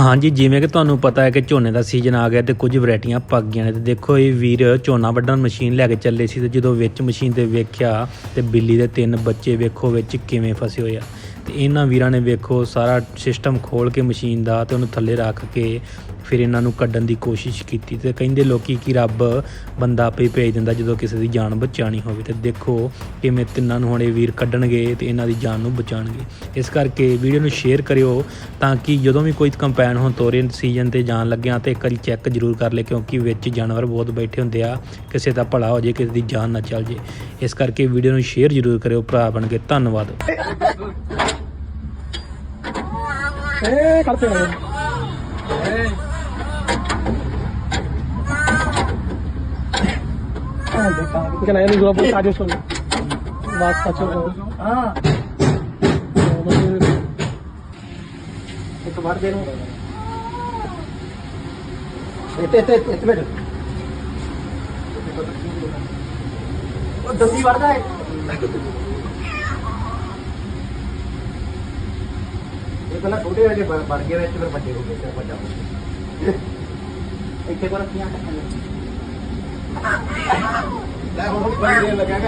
ਹਾਂਜੀ, ਜਿਵੇਂ ਕਿ ਤੁਹਾਨੂੰ ਪਤਾ ਹੈ ਕਿ ਝੋਨੇ ਦਾ ਸੀਜ਼ਨ ਆ ਗਿਆ ਤੇ ਕੁਝ ਵੈਰਾਈਟੀਆਂ ਪੱਕ ਗਈਆਂ ਨੇ। ਤੇ ਦੇਖੋ ਇਹ ਵੀਰ ਝੋਨਾ ਵੱਢਣ ਮਸ਼ੀਨ ਲੈ ਕੇ ਚੱਲੇ ਸੀ ਤੇ ਜਦੋਂ ਵਿੱਚ ਮਸ਼ੀਨ ਤੇ ਵੇਖਿਆ ਤੇ ਬਿੱਲੀ ਦੇ ਤਿੰਨ ਬੱਚੇ ਵੇਖੋ ਵਿੱਚ ਕਿਵੇਂ ਫਸੇ ਹੋਏ ਆ। ਤੇ ਇਹਨਾਂ ਵੀਰਾਂ ਨੇ ਵੇਖੋ ਸਾਰਾ ਸਿਸਟਮ ਖੋਲ ਕੇ ਮਸ਼ੀਨ ਦਾ ਤੇ ਉਹਨੂੰ ਥੱਲੇ ਰੱਖ ਕੇ ਫਿਰ ਇਹਨਾਂ ਨੂੰ ਕੱਢਣ ਦੀ ਕੋਸ਼ਿਸ਼ ਕੀਤੀ ਤੇ ਕਹਿੰਦੇ ਲੋਕੀ ਕਿ ਰੱਬ ਬੰਦਾ ਆਪੇ ਭੇਜ ਦਿੰਦਾ ਜਦੋਂ ਕਿਸੇ ਦੀ ਜਾਨ ਬਚਾਣੀ ਹੋਵੇ। ਤੇ ਦੇਖੋ ਕਿਵੇਂ ਤਿੰਨਾਂ ਨੂੰ ਹੁਣ ਇਹ ਵੀਰ ਕੱਢਣਗੇ ਤੇ ਇਹਨਾਂ ਦੀ ਜਾਨ ਨੂੰ ਬਚਾਉਣਗੇ। ਇਸ ਕਰਕੇ ਵੀਡੀਓ ਨੂੰ ਸ਼ੇਅਰ ਕਰਿਓ ਤਾਂ ਕਿ ਜਦੋਂ ਵੀ ਕੋਈ ਕੰਪੈਨ ਹੁਣ ਤੋਰੇ ਸੀਜ਼ਨ ਤੇ ਜਾਣ ਲੱਗਿਆ ਤੇ ਇੱਕ ਵਾਰੀ ਚੈੱਕ ਜ਼ਰੂਰ ਕਰ ਲੈ ਕਿਉਂਕਿ ਵਿੱਚ ਜਾਨਵਰ ਬਹੁਤ ਬੈਠੇ ਹੁੰਦੇ ਆ। ਕਿਸੇ ਦਾ ਭਲਾ ਹੋ ਜੇ, ਕਿਸੇ ਦੀ ਜਾਨ ਨਾ ਚੱਲ ਜੇ। ਇਸ ਕਰਕੇ ਵੀਡੀਓ ਨੂੰ ਸ਼ੇਅਰ ਜ਼ਰੂਰ ਕਰਿਓ। ਭਰਾ ਬਣ ਕੇ ਧੰਨਵਾਦ। ਏ ਕਰਤੇ ਏ ਦੇਖਾ ਕਿ ਨਾ ਇਹਨੂੰ ਜਰਾ ਬਹੁਤ ਸਾਜੋ ਸੁਣ ਬਾਤ ਸੱਚੋ ਹਾਂ ਇੱਕ ਇੱਥੇ ਇੱਥੇ ਇੱਥੇ ਬੈਠ। ਉਹ ਦੰਦੀ ਵੜਦਾ ਹੈ ਇਹ ਪਹਿਲਾਂ ਛੋਟੇ ਜਿਹੇ ਬਣ ਬਣ ਗਏ ਵਿੱਚ ਫਿਰ ਵੱਡੇ ਹੋ ਗਏ, ਫਿਰ ਵੱਡਾ ਹੋ ਗਿਆ। ਇੱਥੇ ਪਰ ਕੀ ਆ ਲੈ ਹੁਣ ਬਣ ਲੱਗਿਆ